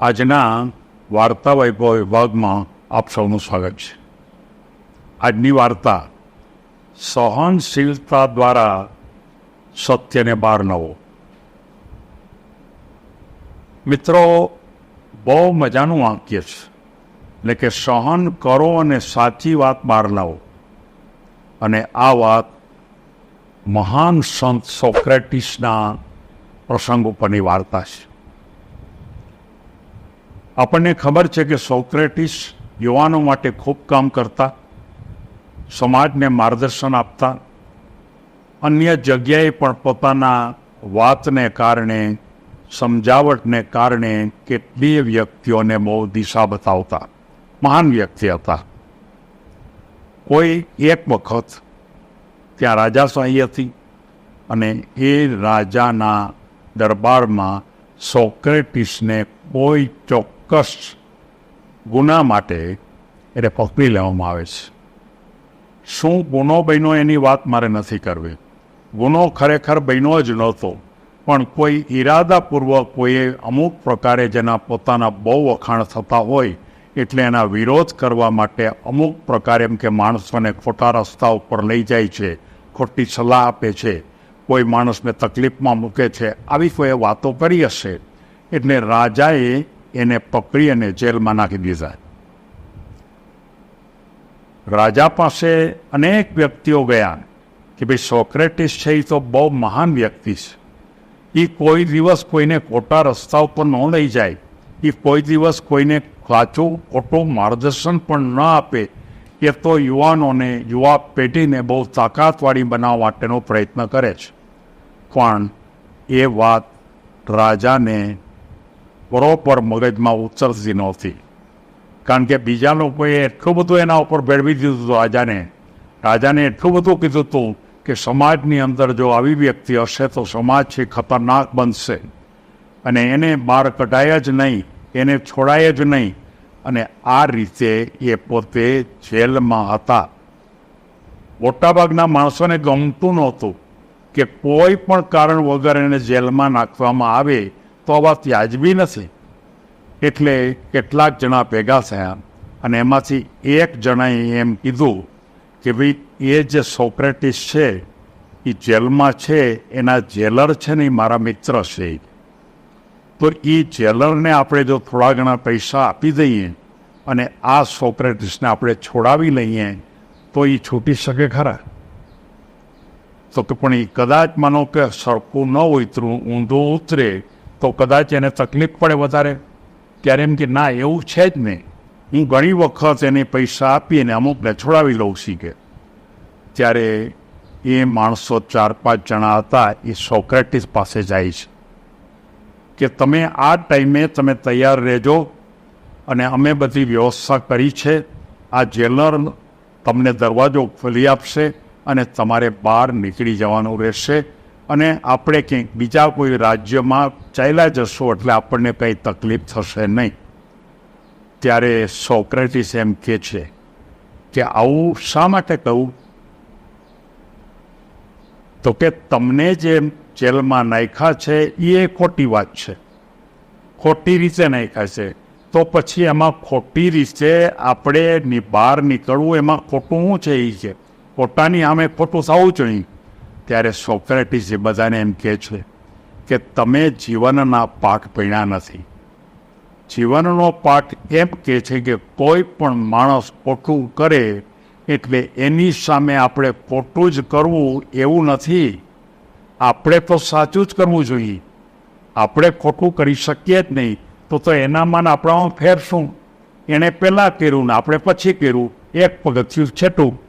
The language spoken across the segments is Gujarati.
આજના વાર્તા વૈભવ વિભાગમાં આપ સૌનું સ્વાગત છે. આજની વાર્તા સહનશીલતા દ્વારા સત્યને બહાર નવો મિત્રો, બહુ મજાનું વાક્ય છે. એટલે કે સહન કરો અને સાચી વાત બહાર લાવો. અને આ વાત મહાન સંત સોક્રેટિસના પ્રસંગ ઉપરની વાર્તા છે. આપણને ખબર છે કે સોક્રેટિસ યુવાનો માટે ખૂબ કામ કરતા, સમાજને માર્ગદર્શન આપતા, અન્ય જગ્યાએ પણ પોતાના વાતને કારણે, સમજાવટને કારણે કેટલીય વ્યક્તિઓને બહુ દિશા બતાવતા, મહાન વ્યક્તિ હતા. કોઈ એક વખત ત્યાં રાજાશાહી હતી અને એ રાજાના દરબારમાં સોક્રેટિસને કોઈ ચોક્કસ ગુના માટે એને પકડી લેવામાં આવે છે. શું ગુનો બન્યો એની વાત મારે નથી કરવી. ગુનો ખરેખર બન્યો જ નહોતો, પણ કોઈ ઈરાદાપૂર્વક કોઈએ અમુક પ્રકારે જેના પોતાના બહુ વખાણ થતા હોય, એટલે એના વિરોધ કરવા માટે અમુક પ્રકારે એમ કે માણસોને ખોટા રસ્તા ઉપર લઈ જાય છે, ખોટી સલાહ આપે છે, કોઈ માણસને તકલીફમાં મૂકે છે, આવી કોઈ વાતો કરી હશે? એટલે રાજાએ એને પકડી અને જેલમાં નાખી દીધા. રાજા પાસે અનેક વ્યક્તિઓ ગયા કે ભાઈ સોક્રેટિસ છે એ તો બહુ મહાન વ્યક્તિ છે. એ કોઈ દિવસ કોઈને ખોટા રસ્તા ઉપર ન લઈ જાય. એ કોઈ દિવસ કોઈને સાચું ખોટું માર્ગદર્શન પણ ન આપે. એ તો યુવાનોને, યુવા પેઢીને બહુ તાકાતવાળી બનાવવા માટેનો પ્રયત્ન કરે છે. પણ એ વાત રાજાને બરોબર મગજમાં ઉતરતી નહોતી. કારણ કે બીજા લોકોએ એટલું બધું એના ઉપર ભેળવી દીધું હતું રાજાને. રાજાને એટલું બધું કીધું હતું કે સમાજની અંદર જો આવી વ્યક્તિ હશે તો સમાજ છે ખતરનાક બનશે. અને એને બહાર કઢાય જ નહીં, એને છોડાય જ નહીં. અને આ રીતે એ પોતે જેલમાં હતા. મોટાભાગના માણસોને ગમતું નહોતું કે કોઈ પણ કારણ વગર એને જેલમાં નાખવામાં આવે તો આ વાત વ્યાજબી નથી. એટલે કેટલાક જણા ભેગા થયા અને એમાંથી એક જણાએ એમ કીધું કે ભાઈ, એ જે સોક્રેટિસ છે, એ જેલમાં છે, એના જેલર છે ને એ મારા મિત્ર છે. તો એ જેલરને આપણે જો થોડા ઘણા પૈસા આપી દઈએ અને આ સોક્રેટિસને આપણે છોડાવી લઈએ, તો એ છૂટી શકે ખરા? તો કે પણ એ કદાચ માનો કે સરખું ન ઉતરું, ઊંધું ઉતરે તો કદાચ એને તકલીફ પડે વધારે. ત્યારે એમ કે, ના, એવું છે જ નહીં. હું ઘણી વખત એને પૈસા આપીને અમુકને છોડાવી લઉં શીખે ત્યારે એ માણસો ચાર પાંચ જણા હતા, એ સોક્રેટિસ પાસે જાય છે. કે, તમે આ ટાઈમે તમે તૈયાર રહેજો અને અમે બધી વ્યવસ્થા કરી છે. આ જેલર તમને દરવાજો ખોલી આપશે અને તમારે બહાર નીકળી જવાનું રહેશે. અને આપણે ક્યાંક બીજા કોઈ રાજ્યમાં ચાલ્યા જશો એટલે આપણને કંઈ તકલીફ થશે નહીં. ત્યારે સોક્રેટિસ એમ કહે છે કે આવું શા માટે કહું? તો કે તમને જે જેલમાં નાખ્યા છે એ ખોટી વાત છે. ખોટી રીતે નાખ્યા છે. તો પછી એમાં ખોટી રીતે આપણે બહાર નીકળવું એમાં ખોટું શું છે એ છે ખોટાની આમે ખોટું થવું જોઈએ. ત્યારે સોક્રેટિસ એ બધાને એમ કહે છે કે તમે જીવનના પાઠ ભણ્યા નથી. જીવનનો પાઠ એમ કહે છે કે કોઈ પણ માણસ ખોટું કરે એટલે એની સામે આપણે ખોટું જ કરવું એવું નથી. આપણે તો સાચું જ કરવું જોઈએ. આપણે ખોટું કરી શકીએ જ નહીં. તો તો એનામાં આપણામાં ફેર શું એણે પહેલાં કર્યું ને આપણે પછી કર્યું. એક પગથિયું છેટું.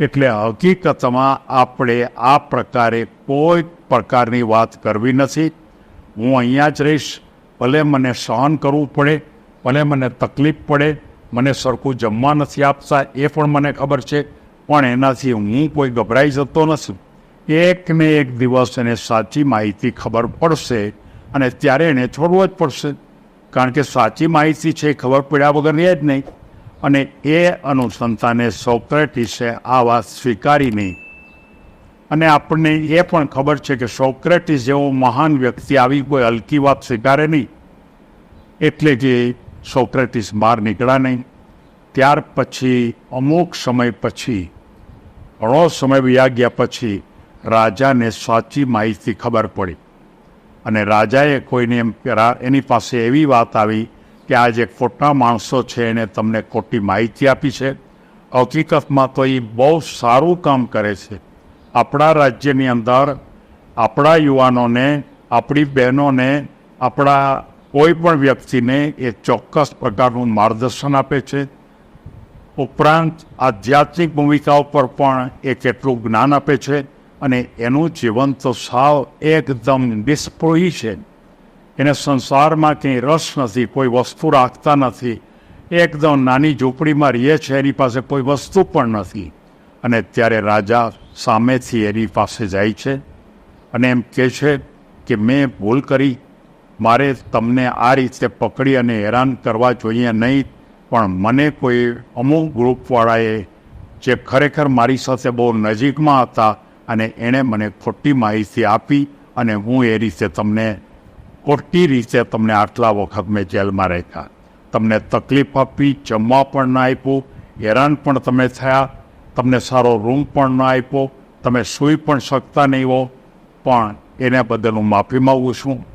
એટલે હકીકતમાં આપણે આ પ્રકારે કોઈ પ્રકારની વાત કરવી નથી. હું અહીંયા જ રહીશ. ભલે મને સહન કરવું પડે, ભલે મને તકલીફ પડે, મને સરખું જમવા નથી આપતા, એ પણ મને ખબર છે. પણ એનાથી હું કોઈ ગભરાઈ જતો નથી. એક ને એક દિવસ એને સાચી માહિતી ખબર પડશે અને ત્યારે એને છોડવો જ પડશે. કારણ કે સાચી માહિતી છે એ ખબર પડ્યા વગર રહે જ નહીં. અને એ અનુસંધાને સોક્રેટિસે આ વાત સ્વીકારી નહીં. અને આપણને એ પણ ખબર છે કે સોક્રેટિસ જેવો મહાન વ્યક્તિ આવી કોઈ હલકી વાત સ્વીકારે નહીં. એટલે કે સોક્રેટિસ બહાર નીકળ્યા નહીં. ત્યાર પછી, અમુક સમય પછી, ઘણો સમય વ્યા ગયા પછી રાજાને સાચી માહિતી ખબર પડી. અને રાજાએ કોઈને એમ એની પાસે એવી વાત આવી કે આ જે ખોટા માણસો છે એણે તમને ખોટી માહિતી આપી છે. હકીકતમાં તો એ બહુ સારું કામ કરે છે. આપણા રાજ્યની અંદર આપણા યુવાનોને, આપણી બહેનોને, આપણા કોઈ પણ વ્યક્તિને એ ચોક્કસ પ્રકારનું માર્ગદર્શન આપે છે. ઉપરાંત આધ્યાત્મિક ભૂમિકાઓ પર પણ એ કેટલું જ્ઞાન આપે છે અને એનું જીવન તો સાવ એકદમ નિષ્પ્રોહી છે. એને સંસારમાં કંઈ રસ નથી, કોઈ વસ્તુ રાખતા નથી. એકદમ નાની ઝૂંપડીમાં રહે છે, એની પાસે કોઈ વસ્તુ પણ નથી. અને ત્યારે રાજા સામેથી એની પાસે જાય છે અને એમ કહે છે કે મેં ભૂલ કરી, મારે તમને આ રીતે પકડી અને હેરાન કરવા જોઈએ નહીં, પણ મને કોઈ અમુક ગ્રુપવાળાએ જે ખરેખર મારી સાથે બહુ નજીકમાં હતા અને એણે મને ખોટી માહિતી આપી અને હું એ રીતે તમને ખોટી રીતે તમને આટલા વખત મેં જેલમાં રાખ્યા. તમને તકલીફ આપી, જમવા પણ ના આપ્યું, હેરાન પણ તમે થયા, તમને સારો રૂમ પણ ના આપ્યો, તમે સૂઈ પણ શકતા નહીં હો, પણ એના બદલ હું માફી માગું છું.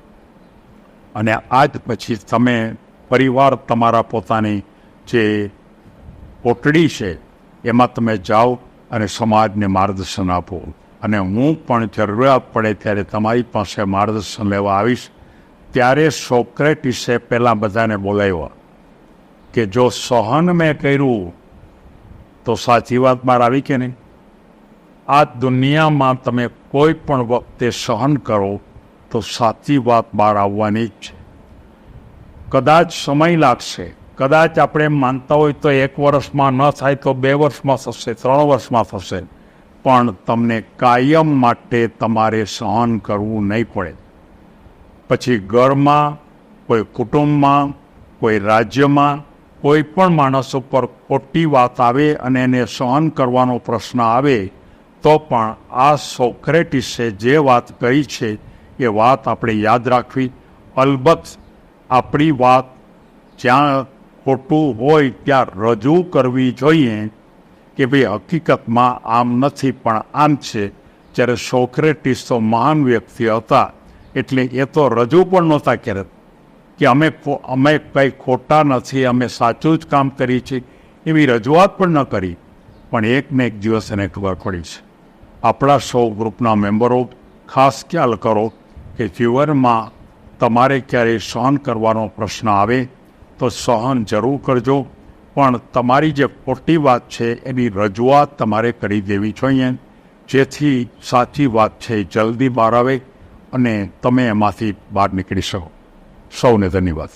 અને આજ પછી તમે પરિવાર તમારા પોતાની જે કોટડી છે, એમાં તમે જાઓ અને સમાજને માર્ગદર્શન આપો. અને હું પણ જરૂરિયાત પડે ત્યારે તમારી પાસે માર્ગદર્શન લેવા આવીશ. ત્યારે સોક્રેટિસે પહેલાં બધાને બોલાવ્યા કે જો સહન મેં કર્યું, તો સાચી વાત બહાર આવી કે નહીં? આ દુનિયામાં તમે કોઈ પણ વખતે સહન કરો, તો સાચી વાત બહાર આવવાની જ છે. કદાચ સમય લાગશે, કદાચ આપણે માનતા હોય તો એક વર્ષમાં ન થાય તો બે વર્ષમાં થશે, ત્રણ વર્ષમાં થશે, પણ તમને કાયમ માટે તમારે સહન કરવું નહીં પડે. પછી ઘરમાં, કોઈ કુટુંબમાં, કોઈ રાજ્યમાં, કોઈ પણ માણસ ઉપર ખોટી વાત આવે અને એને સહન કરવાનો પ્રશ્ન આવે, તો પણ આ સોક્રેટિસે જે વાત કહી છે, એ વાત આપણે યાદ રાખવી. અલબત્ત આપણી વાત જ્યાં ખોટું હોય ત્યાં રજૂ કરવી જોઈએ કે ભાઈ હકીકતમાં આમ નથી, પણ આમ છે. જ્યારે સોક્રેટિસ તો મહાન વ્યક્તિ હતા એટલે એ તો રજૂ પણ નહોતા કરત કે અમે અમે કંઈ ખોટા નથી, અમે સાચું જ કામ કરીએ છીએ એવી રજૂઆત પણ ન કરી. પણ એક ને એક દિવસ એને ખબર પડી છે. આપણા સૌ ગ્રુપના મેમ્બરો ખાસ ખ્યાલ કરો કે જીવનમાં તમારે ક્યારેય સહન કરવાનો પ્રશ્ન આવે તો સહન જરૂર કરજો. પણ તમારી જે ખોટી વાત છે એની રજૂઆત તમારે કરી દેવી જોઈએ. જેથી સાચી વાત છે જલ્દી બહાર આવે. અને તમે એમાંથી બહાર નીકળી શકો. સૌને ધન્યવાદ.